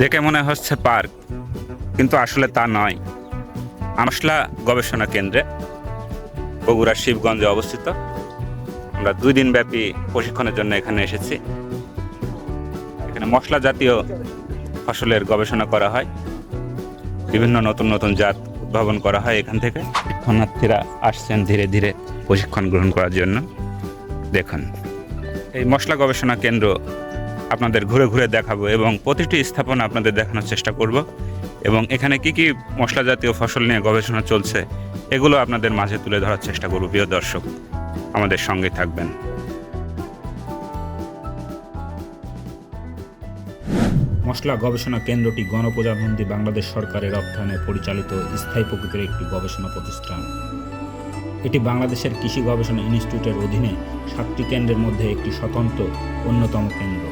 দেখে মনে হচ্ছে পার্ক, কিন্তু আসলে তা নয়। আমসলা গবেষণা কেন্দ্রে বগুড়ার শিবগঞ্জে অবস্থিত। আমরা দুই দিন ব্যাপী প্রশিক্ষণের জন্য এখানে এসেছি। এখানে মশলা জাতীয় ফসলের গবেষণা করা হয়। বিভিন্ন নতুন নতুন জাত উদ্ভাবন করা হয় এখান থেকে। শিক্ষণার্থীরা আসছেন ধীরে ধীরে প্রশিক্ষণ গ্রহণ করার জন্য। দেখুন, এই মশলা গবেষণা কেন্দ্র আপনাদের ঘুরে ঘুরে দেখাবো এবং প্রতিটি স্থাপনা আপনাদের দেখানোর চেষ্টা করব। এবং এখানে কি কি মশলা জাতীয় ফসল নিয়ে গবেষণা চলছে, এগুলো আপনাদের মাঝে তুলে ধরার চেষ্টা করব, প্রিয় দর্শক। আমাদের সঙ্গে থাকবেন। মশলা গবেষণা কেন্দ্রটি গণপ্রজাতন্ত্রী বাংলাদেশ সরকারের অর্থায়নে পরিচালিত স্থায়ী প্রকৃতির একটি গবেষণা প্রতিষ্ঠান। এটি বাংলাদেশের কৃষি গবেষণা ইনস্টিটিউটের অধীনে সাতটি কেন্দ্রের মধ্যে একটি স্বতন্ত্র অন্যতম কেন্দ্র।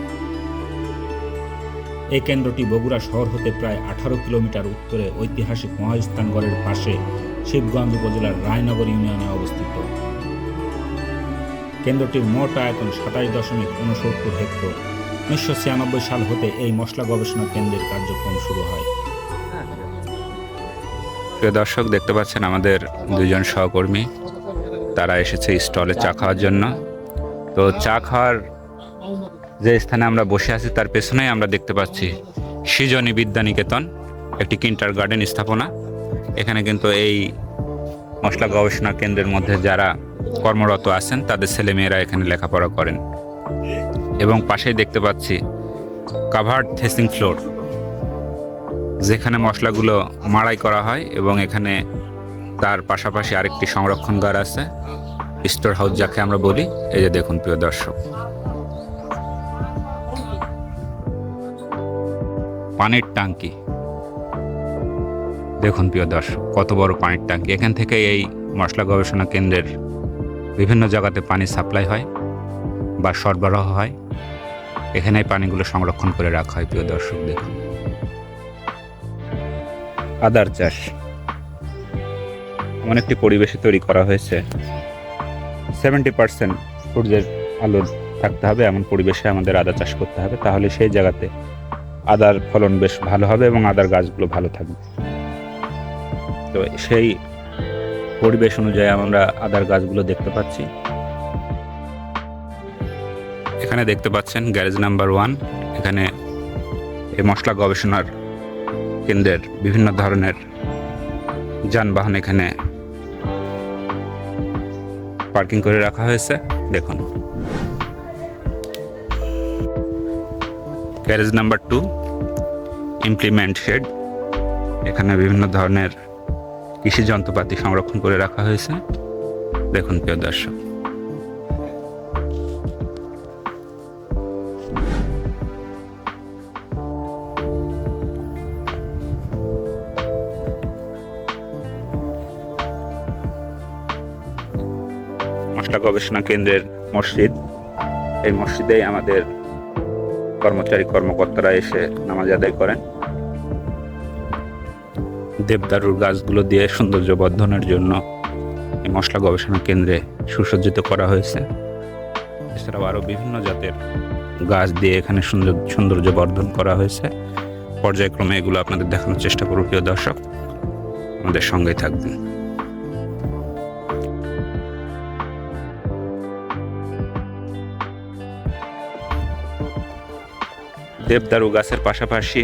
এই কেন্দ্রটি বগুড়া শহর হতে প্রায় আঠারো কিলোমিটার উত্তরে ঐতিহাসিক মহাস্থানগড়ের পাশে শিবগঞ্জ উপজেলার রায়নগর ইউনিয়নে অবস্থিত। কেন্দ্রটির মোট আয়তন সাতাশ দশমিক উনসত্তর হেক্টর। উনিশশো ছিয়ানব্বই সাল হতে এই মশলা গবেষণা কেন্দ্রের কার্যক্রম শুরু হয়। প্রিয় দর্শক, দেখতে পাচ্ছেন আমাদের দুজন সহকর্মী। তারা এসেছে স্টলে চা খাওয়ার জন্য। তো চা খাওয়ার যে স্থানে আমরা বসে আছি, তার পেছনেই আমরা দেখতে পাচ্ছি সৃজনী বিদ্যানিকেতন, একটি কিন্টার গার্ডেন স্থাপনা। এখানে কিন্তু এই মশলা গবেষণা কেন্দ্রের মধ্যে যারা কর্মরত আছেন, তাদের ছেলেমেয়েরা এখানে লেখাপড়া করেন। এবং পাশেই দেখতে পাচ্ছি কাভার্ড থেসিং ফ্লোর যেখানে মশলাগুলো মাড়াই করা হয় এবং এখানে তার পাশাপাশি আরেকটি সংরক্ষণগার আছে, স্টোর হাউস যাকে আমরা বলি। এই যে দেখুন, প্রিয় দর্শক। পানির ট্যাঙ্কি। দেখুন প্রিয় দর্শক, কত বড় পানির ট্যাঙ্কি। এখান থেকে এই মশলা গবেষণা কেন্দ্রের বিভিন্ন জায়গাতে পানি সাপ্লাই হয় বা সরবরাহ হয়। এখানে পানিগুলো সংরক্ষণ করে রাখা হয়, প্রিয় দর্শক, দেখুন। আদার চাষ। এমন একটি পরিবেশে তৈরি করা হয়েছে। সেভেন্টি পার্সেন্ট সূর্যের আলো থাকতে হবে, এমন পরিবেশে আমাদের আদা চাষ করতে হবে। তাহলে সেই জায়গাতে আদার ফলন বেশ ভালো হবে এবং আদার গাছগুলো ভালো থাকবে। তো সেই পরিবেশ অনুযায়ী আমরা আদার গাছগুলো দেখতে পাচ্ছি। এখানে দেখতে পাচ্ছেন গ্যারেজ নাম্বার ওয়ান। এখানে এই মশলা গবেষণার কেন্দ্রের বিভিন্ন ধরনের যানবাহন এখানে পার্কিং করে রাখা হয়েছে। দেখুন। Garage number two implement shed এখানে বিভিন্ন ধরনের কৃষি যন্ত্রপাতি সংরক্ষণ করে রাখা হয়েছে। দেখুন, প্রিয় দর্শক। মশলা গবেষণা কেন্দ্রের মসজিদ। এই মসজিদেই আমাদের কর্মকর্তারা এসে নামাজ আদায় করেন। দেবদারুর গাছগুলো দিয়ে সৌন্দর্য বর্ধনের জন্য এই মশলা গবেষণা কেন্দ্রে সুসজ্জিত করা হয়েছে। এছাড়াও আরও বিভিন্ন জাতের গাছ দিয়ে এখানে সুন্দর সৌন্দর্য বর্ধন করা হয়েছে। পর্যায়ক্রমে এগুলো আপনাদের দেখানোর চেষ্টা করব, প্রিয় দর্শক। আমাদের সঙ্গেই থাকবেন। দেবদারু গাছের পাশাপাশি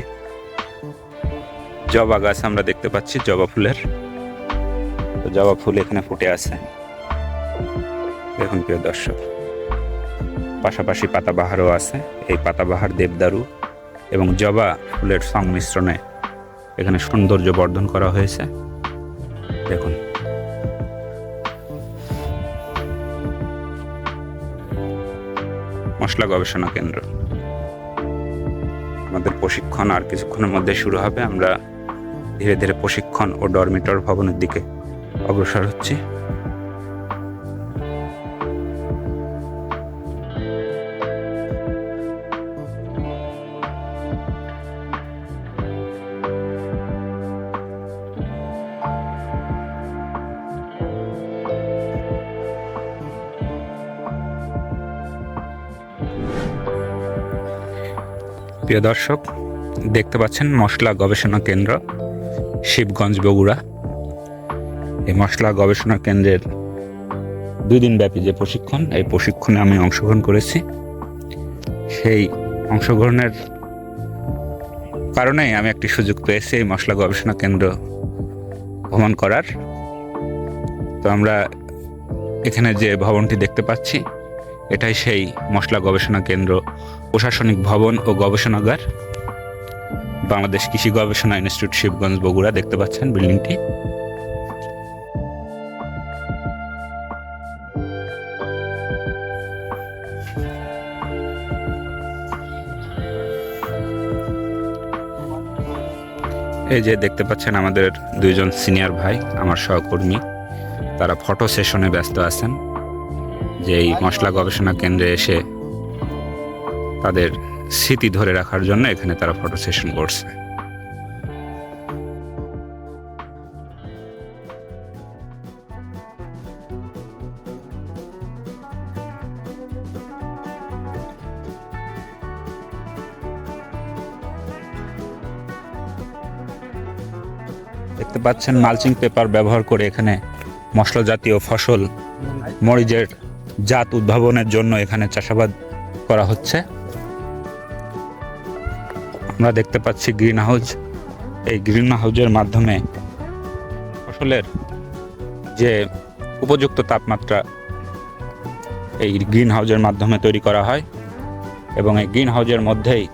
জবা গাছ আমরা দেখতে পাচ্ছি, জবা ফুলের। জবা ফুল এখানে ফুটে আছে। দেখুন প্রিয় দর্শক, পাশাপাশি পাতাবাহারও আছে। এই পাতাবাহার দেবদারু এবং জবা ফুলের সংমিশ্রণে এখানে সৌন্দর্য বর্ধন করা হয়েছে। দেখুন। মশলা গবেষণা কেন্দ্র। আমাদের প্রশিক্ষণ আর কিছুক্ষণের মধ্যে শুরু হবে। আমরা ধীরে ধীরে প্রশিক্ষণ ও ডরমিটর ভবনের দিকে অগ্রসর হচ্ছি। প্রিয় দর্শক, দেখতে পাচ্ছেন মশলা গবেষণা কেন্দ্র, শিবগঞ্জ বগুড়া। এই মশলা গবেষণা কেন্দ্রের দুই দিন ব্যাপী যে প্রশিক্ষণ, এই প্রশিক্ষণে আমি অংশগ্রহণ করেছি। সেই অংশগ্রহণের কারণেই আমি একটি সুযোগ পেয়েছি এই মশলা গবেষণা কেন্দ্র ভ্রমণ করার। তো আমরা এখানে যে ভবনটি দেখতে পাচ্ছি, এটাই সেই মশলা গবেষণা কেন্দ্র প্রশাসনিক ভবন ও গবেষণাগার, বাংলাদেশ কৃষি গবেষণা ইনস্টিটিউট শিবগঞ্জ বগুড়া, দেখতে পাচ্ছেন বিল্ডিংটি। এই যে দেখতে পাচ্ছেন আমাদের দুইজন সিনিয়র ভাই, আমার সহকর্মী। তারা ফটো সেশনে ব্যস্ত আছেন। যে এই মশলা গবেষণা কেন্দ্রে এসে তাদের স্মৃতি ধরে রাখার জন্য এখানে তারা ফটো সেশন করছে। দেখতে পাচ্ছেন মালচিং পেপার ব্যবহার করে এখানে মশলা জাতীয় ফসল মরিচের জাত উদ্ভাবনের জন্য এখানে চাষাবাদ করা হচ্ছে। আমরা দেখতে পাচ্ছি গ্রিন হাউস এই গ্রিন হাউসের মাধ্যমে ফসলের যে উপযুক্ত তাপমাত্রা, এই গ্রিন হাউসের মাধ্যমে তৈরি করা হয় এবং এই গ্রিন হাউসের মধ্যেই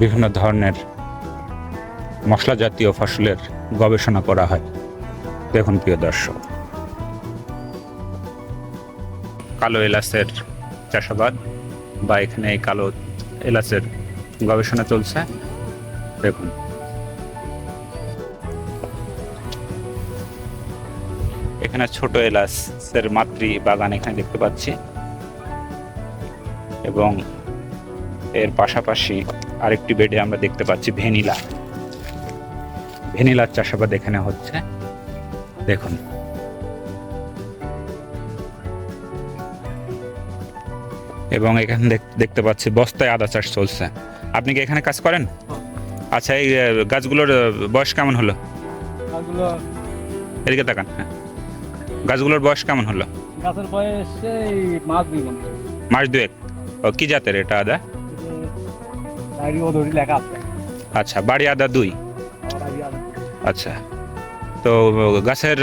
বিভিন্ন ধরনের মশলা জাতীয় ফসলের গবেষণা করা হয়। দেখুন প্রিয় দর্শক, কালো এলাচের চাষাবাদ বা এখানে এই কালো এলাচের গবেষণা চলছে। দেখুন। এখানে ছোট এলাচের মাতৃ বাগান এখানে দেখতে পাচ্ছি। এবং এর পাশাপাশি আরেকটি বেডে আমরা দেখতে পাচ্ছি ভেনিলা ভেনিলার চাষাবাদ এখানে হচ্ছে। দেখুন। এবং এখানে দেখতে পাচ্ছি বস্তায় আদা চাষ চলছে। আপনি কি এখানে কাজ করেন? আচ্ছা এই গাছগুলোর বয়স কেমন হলো? গাছগুলো এদিকে তাকান হ্যাঁ। গাছগুলোর বয়স কেমন হলো? গাছের বয়স এই মাছ দুই মাস দুয়েক। ও কি জাতের এটা আদা? লেখা আছে। আচ্ছা বাড়ি আদা দুই। আচ্ছা। তো গাছের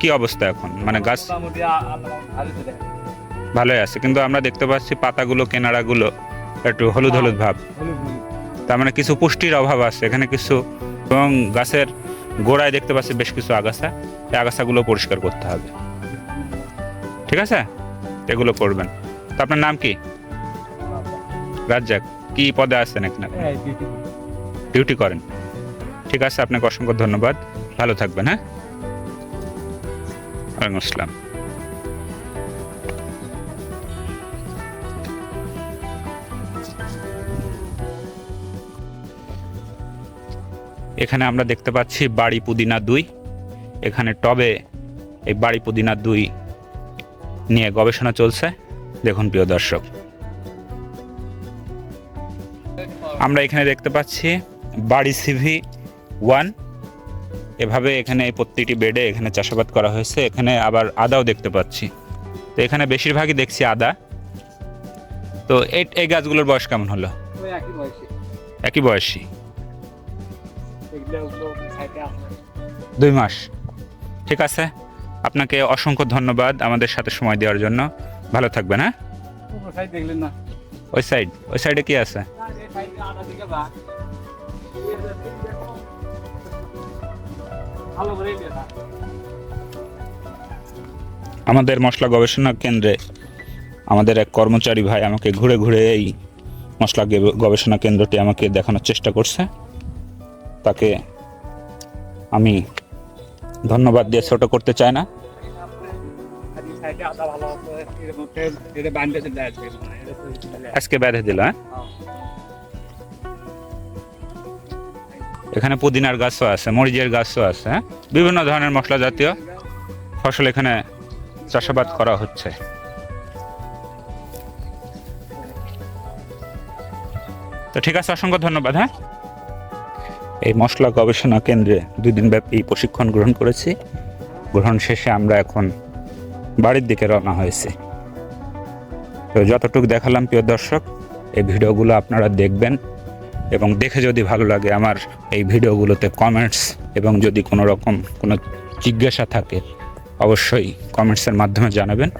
কি অবস্থা এখন? মানে গাছ ভালোই আছে কিন্তু আমরা দেখতে পাচ্ছি পাতাগুলো কেনারাগুলো একটু হলুদ হলুদ ভাব। হলুদ হলুদ। তার মানে কিছু পুষ্টির অভাব আছে। এখানে কিছু এবং গাছের গোড়ায় দেখতে পাচ্ছি বেশ কিছু আগাছা। এই আগাছাগুলো পরিষ্কার করতে হবে। ঠিক আছে? এগুলো করবেন। তো আপনার নাম কি? রাজ্জাক কি পদে আছেন এখানে? ডিউটি। ডিউটি করেন। ঠিক আছে আপনাকে অসংখ্য ধন্যবাদ। ভালো থাকবেন হ্যাঁ? ওয়ালাইকুম আসসালাম। এখানে আমরা দেখতে পাচ্ছি বাড়ি পুদিনা দুই। এখানে টবে এই বাড়ি পুদিনা দুই নিয়ে গবেষণা চলছে। দেখুন প্রিয় দর্শক। আমরা এখানে দেখতে পাচ্ছি বাড়ি সিভি ওয়ান। এভাবে এখানে এই প্রত্যেকটি বেডে এখানে চাষাবাদ করা হয়েছে। এখানে আবার আদাও দেখতে পাচ্ছি। তো এখানে বেশিরভাগই দেখছি আদা। তো এই এই গাছগুলোর বয়স কেমন হলো? একই বয়সী। দুই মাস। ঠিক আছে? আপনাকে অসংখ্য ধন্যবাদ আমাদের সাথে সময় দেওয়ার জন্য। ভালো থাকবেন হ্যাঁ? দেখলেন না? ওই সাইড। ওই সাইডে কি আছে। আমাদের মশলা গবেষণা কেন্দ্রে আমাদের এক কর্মচারী ভাই আমাকে ঘুরে ঘুরে এই মশলা গবেষণা কেন্দ্রটি আমাকে দেখানোর চেষ্টা করছে। তাকে আমি ধন্যবাদ দিয়ে ছোট করতে চাই না। আজকে বেঁধে দিল হ্যাঁ। এখানে পুদিনার গাছও আছে, মরিচের গাছও আছে হ্যাঁ বিভিন্ন ধরনের মশলা জাতীয় ফসল এখানে চাষাবাদ করা হচ্ছে তো ঠিক আছে, অসংখ্য ধন্যবাদ হ্যাঁ এই মশলা গবেষণা কেন্দ্রে দুই দিনব্যাপী প্রশিক্ষণ গ্রহণ করেছি। গ্রহণ শেষে আমরা এখন বাড়ির দিকে রওনা হয়েছি। তো যতটুকু দেখালাম, প্রিয় দর্শক, এই ভিডিওগুলো আপনারা দেখবেন এবং দেখে যদি ভালো লাগে আমার এই ভিডিওগুলোতে কমেন্টস এবং যদি কোনো রকম কোনো জিজ্ঞাসা থাকে, অবশ্যই কমেন্টসের মাধ্যমে জানাবেন।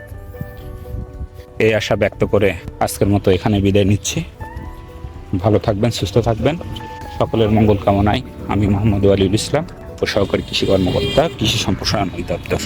এই আশা ব্যক্ত করে আজকের মতো এখানে বিদায় নিচ্ছি। ভালো থাকবেন, সুস্থ থাকবেন। সকলের মঙ্গল কামনায় আমি মোহাম্মদ আলীউল ইসলাম ও সহকারী কৃষি কর্মকর্তা কৃষি সম্প্রসারণ অধিদপ্তর।